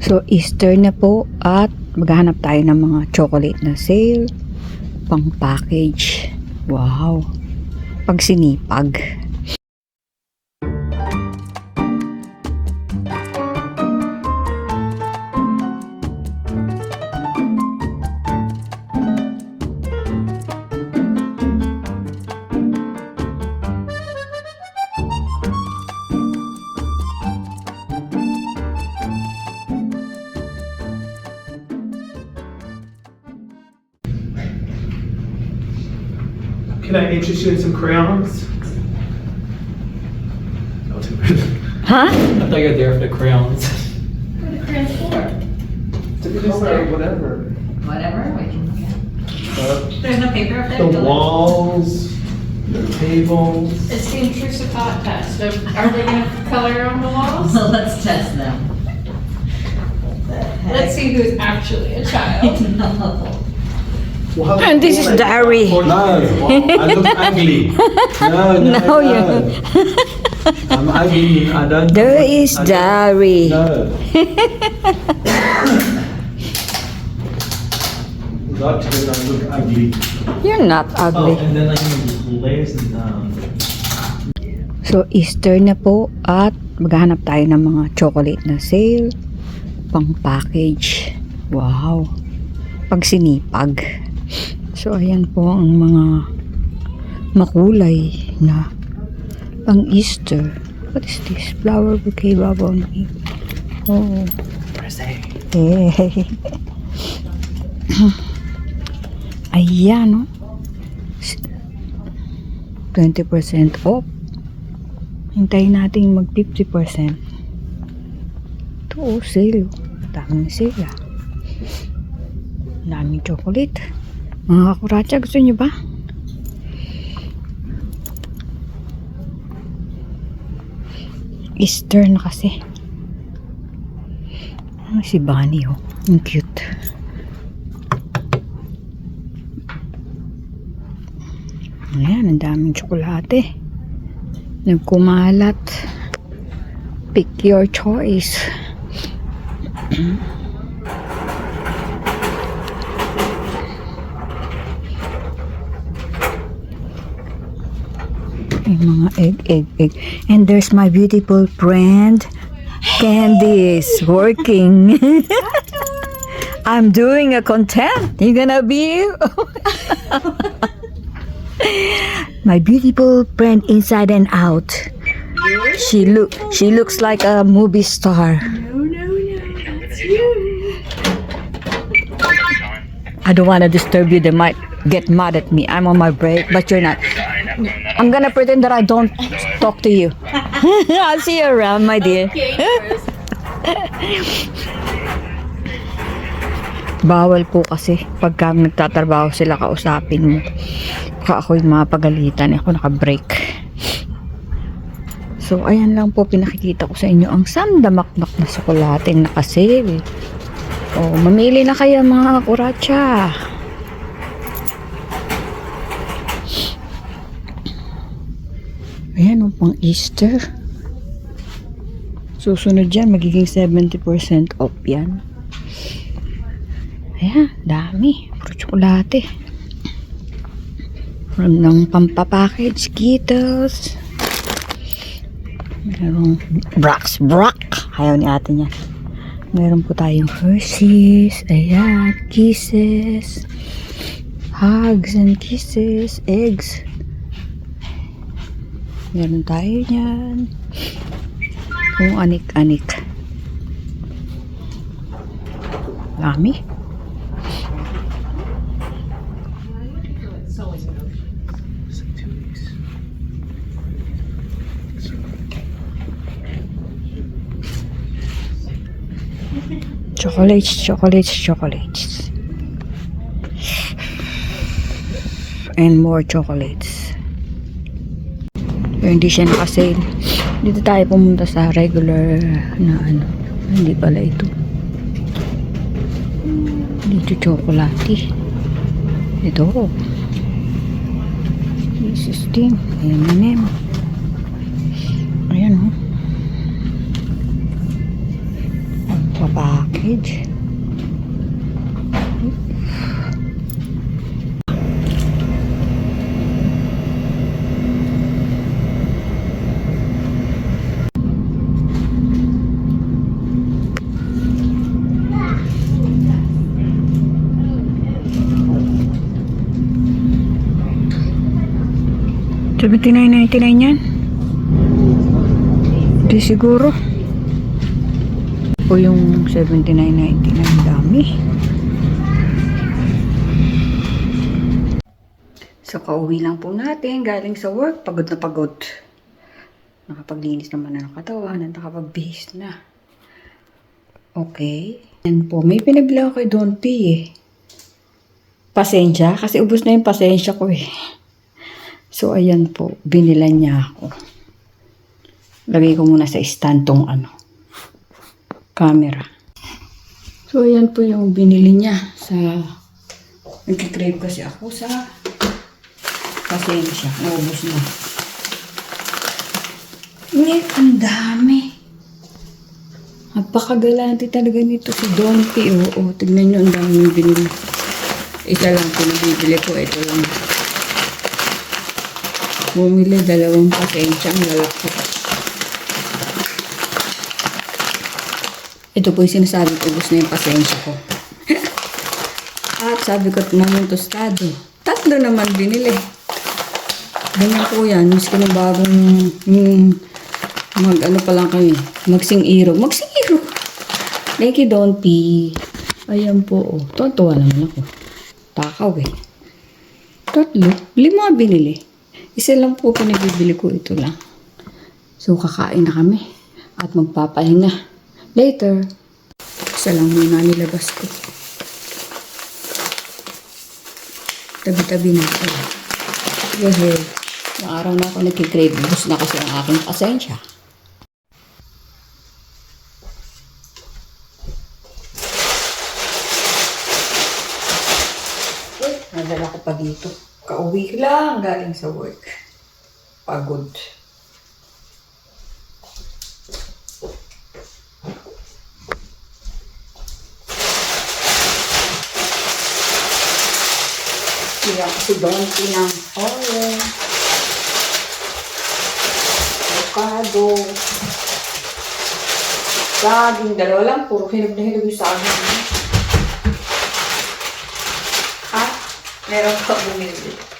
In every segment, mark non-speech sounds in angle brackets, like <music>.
So, Easter na po at maghanap tayo ng mga chocolate na sale pang package. Wow. Pag sinipag. Can I interest you in some crayons? Too bad. Ha? I thought you were there for the crayons. What are the crayons for? To color whatever. Whatever, we can look at. Uh, There's no paper up there? The walls, the tables. It's the intrusive thought test. of, Are they gonna color on the walls? So <laughs> let's test them. Let's see who's actually a child. <laughs> <laughs> No. Well, And this is Dari. No, I look <laughs> ugly. No, no, No, no. you- I'm ugly. I don't. There is I Dari. No. <laughs> Not because I look ugly. You're not Oh, ugly. and then like layers and um, So, Easter na po at maghanap tayo ng mga chocolate na sale pang package. Wow. Pag sinipag. So, ayan po ang mga makulay na pang Easter. What is this? Flower bouquet babon. Oh. Hey. <coughs> Ayan, no? 20% off. Hintayin natin mag 50%. Ito, oh, sale. Daming sale, ah. Daming chocolate. Mga kakuratsa, gusto niyo ba? Easter na kasi. Ah, si Bunny, oh. Ang cute. Ayan, ang daming tsokolate. Nagkumalat. Pick your choice. <clears throat> Mga egg, egg, egg. And there's my beautiful friend, Candice, working. <laughs> I'm doing a content. You gonna be <laughs> my beautiful friend inside and out. She look she looks like a movie star. I don't want to disturb you. They might get mad at me. I'm on my break, but you're not. I'm gonna pretend that I don't talk to you. <laughs> I'll see you around, my dear. <laughs> Bawal po kasi pagka nagtatrabaho sila kausapin mo. Baka ako yung mapagalitan. Ako naka-break. So, ayan lang po pinakikita ko sa inyo ang sandamakmak na sokolating nakasale. Oh, mamili na kayo mga kuratsa. Ayan, oh, pang Easter. Susunod yan, magiging 70% off yan. Ayan, dami. Puro tsokolate. From ng pampapackage, Skittles. Merong Brax, Brack. Ayaw ni ate niya. Meron po tayong Hershey's. Ayan, Kisses. Hugs and kisses. Eggs. Meron tayo niyan. Kung anik-anik. Dami. Chocolates, chocolates, chocolates. And more chocolates. Pero hindi siya nakasale. Dito tayo pumunta sa regular na ano. Hindi pala ito. Dito chocolate. Ito. This is din. M&M. Ayan oh. package. Seventy-nine ninety-nine yan? Di siguro. O yung 79.99 dami. So, kauwi lang po natin. Galing sa work. Pagod na pagod. Nakapaglinis naman na ng katawan at nakapagbihis na. Okay. Yan po. May pinabili ako kay Don P eh. Pasensya. Kasi ubos na yung pasensya ko eh. So, ayan po. Binilan niya ako. Lagay ko muna sa stand tong ano camera. So, ayan po yung binili niya sa... Nagkikrave kasi ako sa pasensya. Naubos na. Ngayon, ang dami. Napakagalante talaga nito si Don P. Oo, tignan nyo, ang dami yung binili. Isa lang pinabibili ko. Ito lang. Bumili dalawang pasensya. Ang lalaki. Ito po yung sinasabi ko, ubus na yung pasensya ko. <laughs> At sabi ko, naman tostado. Tatlo naman binili. Ganyan po yan. Miski ng bagong mm, mag ano pa lang kami, magsing iro. Magsing iro. Thank you, Don P. Ayan po, oh. Tuwa naman ako. Takaw eh. Tatlo. Lima binili. Isa lang po pinabibili ko. Ito lang. So, kakain na kami. At magpapahinga. Later. Isa lang muna nilabas ko. Tabi-tabi na ako. Kasi, yung araw na ako nagkikrave. Bus na kasi ang aking pasensya. Uy, nadala ko pa dito. Kauwi lang galing sa work. Pagod. Kaya si Donty ng oil, avocado, saging, dalawa lang, puro hinog na hinog yung saging. Ha? Meron pa bumili.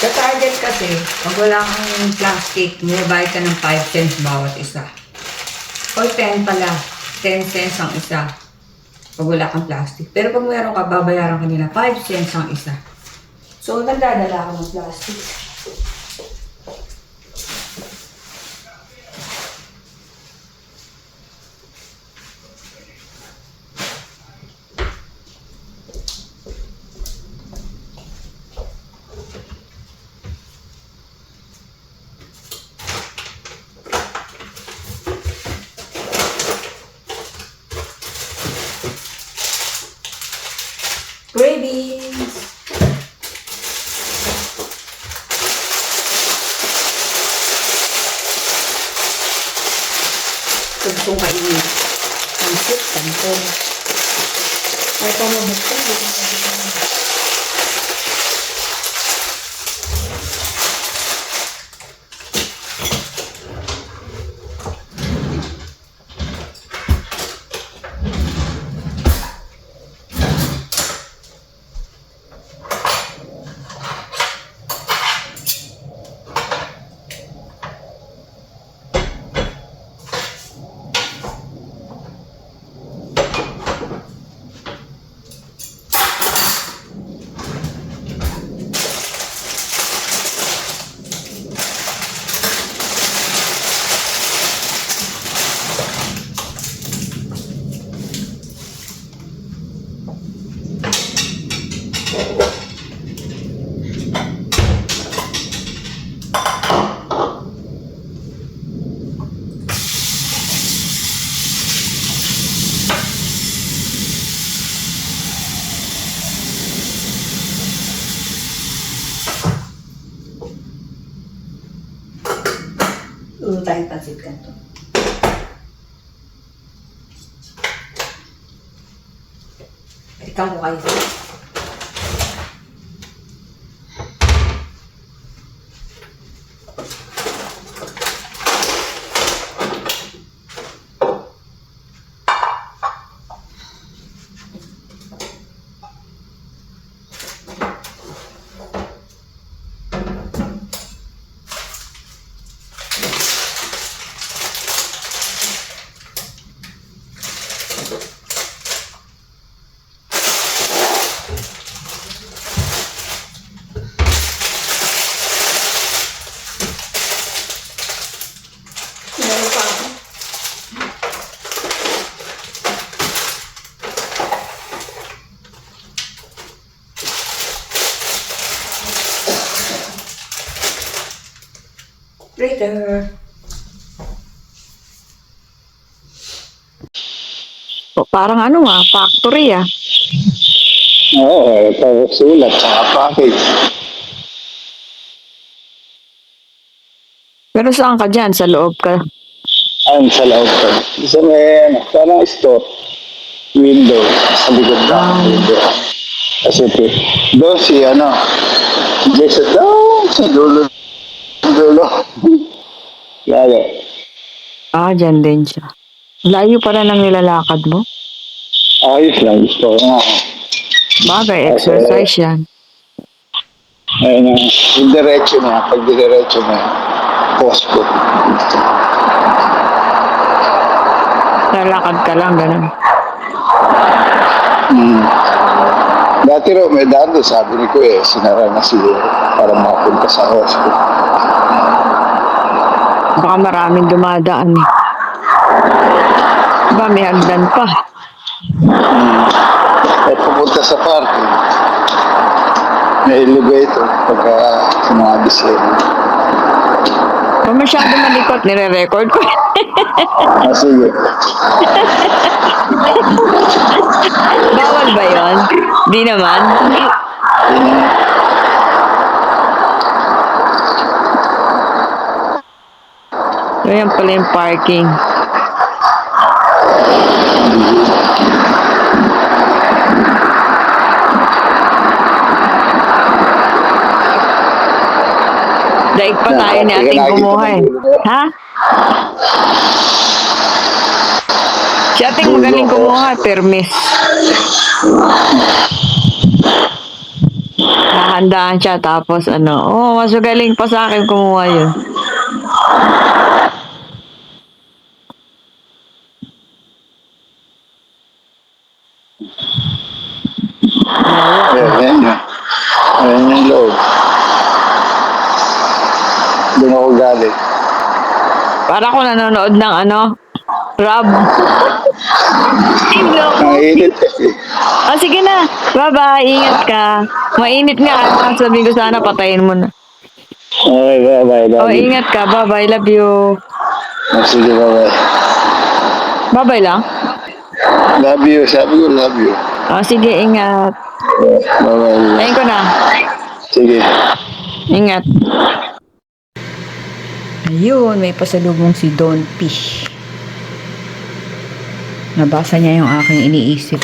Sa Target kasi, pag wala kang plastic, nilabayad ka ng 5 cents bawat isa. O 10 pala, 10 cents ang isa. Pag wala kang plastic. Pero pag meron ka, babayaran ka nila 5 cents ang isa. So, nagdadala ako ng plastic. Gravies. Later. O, parang ano ah, factory ah. Oo, oh, sulat sa package. Pero saan ka dyan? Sa loob ka? Ayun sa loob ko. Isa may, ano, parang store. Window. Sa likod na Ah. window. Kasi doon si ano, sa doon sa dulo. Dulo. Lalo. Ah, dyan din siya. Layo pala ng nilalakad mo. Ayos lang. Gusto ko nga. Bagay, exercise yan. Ayun ang, yung diretso niya, pag diretso mo, post ko. Lalakad ka lang, ganun. Hmm. Dati raw may daan doon, sabi ni ko eh, sinara na siya para makapunta sa hospital. Baka maraming dumadaan eh. Ba, may hagdan pa. At pupunta sa parking. May elevator pagka sa mga bisaya. Kung masyado malikot, nire-record ko. Ah, sige. Bawal ba yon? Di naman. So, yan pala yung parking. Daig pa tayo ni ating kumuha eh. Ha? Si ating magaling kumuha, permis. Nahandaan siya tapos ano, oh, mas magaling pa sa akin kumuha yun. Ayan, ayan yun. Ayan yung loob. Doon ako galing. Para ako nanonood ng ano, Rob. Tinglo ko. Ang init kasi. Oh, sige na. Bye-bye. Ingat ka. Mainit nga. Sabihin ko sana patayin mo na. Okay, bye-bye. Oh, Love you. ingat ka. Bye-bye. Love you. Ah, Sige, bye-bye. Bye-bye lang. Love you. Sabi ko, love you. Oh, sige. Ingat. Bye-bye. Tayin ko na. Sige. Ingat. Ayun, may pasalubong si Don P. Nabasa niya yung aking iniisip.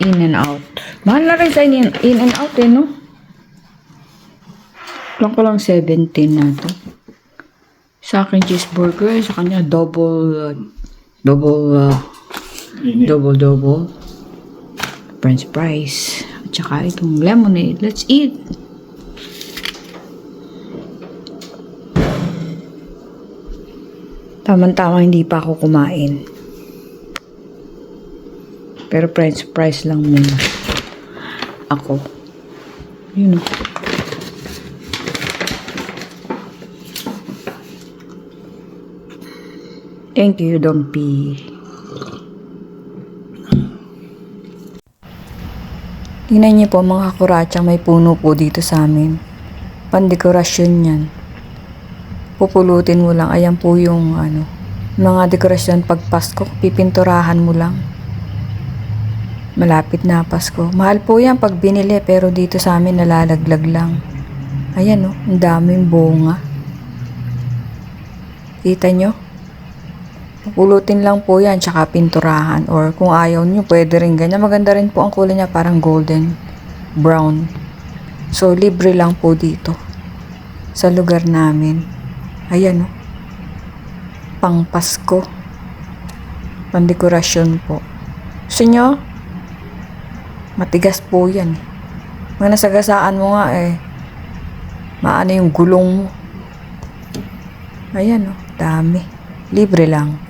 In and out. Mahal na rin sa in, in and out eh, no? Lang ko lang 17 na to. Sa akin cheeseburger, sa kanya double, uh, double, uh, double, double. French fries. At saka itong lemonade. Let's eat! Tama-tama hindi pa ako kumain. Pero french fries lang muna. Ako. Yun. o. Thank you, Dompi. Tingnan niyo po mga kuratsang may puno po dito sa amin. Pandekorasyon yan. Pupulutin mo lang. Ayan po yung ano, mga dekorasyon pag Pasko. Pipinturahan mo lang. Malapit na Pasko. Mahal po yan pag binili pero dito sa amin nalalaglag lang. Ayan oh, ang daming bunga. Kita nyo? Pulutin lang po yan, tsaka pinturahan. Or kung ayaw nyo, pwede rin ganyan. Maganda rin po ang kulay niya, parang golden brown. So, libre lang po dito. Sa lugar namin. Ayan o. Pang Pasko. Pandekorasyon po. Gusto nyo? Matigas po yan. Mga nasagasaan mo nga eh. Maano yung gulong mo. Ayan o. Dami. Libre lang.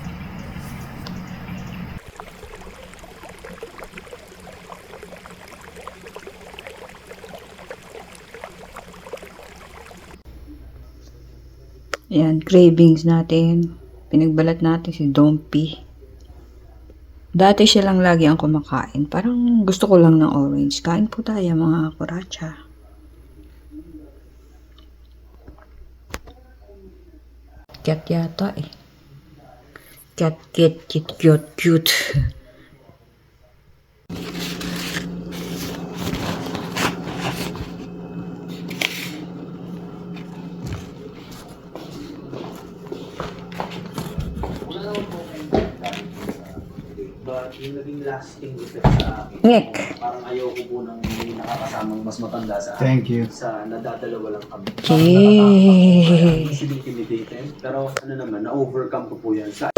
Ayan, cravings natin. Pinagbalat natin si Dompi. Dati siya lang lagi ang kumakain. Parang gusto ko lang ng orange. Kain po tayo mga kuracha. Cat yata eh. Cat, cat, cute, cute, cute. <laughs> yung naging lasting effect sa akin, Ngek. parang ayoko po nang may nakakasamang mas matanda sa akin. Thank you. Sa nadadalawa lang kami. Okay. Parang ako, easily intimidated. Pero ano naman, na-overcome ko po yan. Sa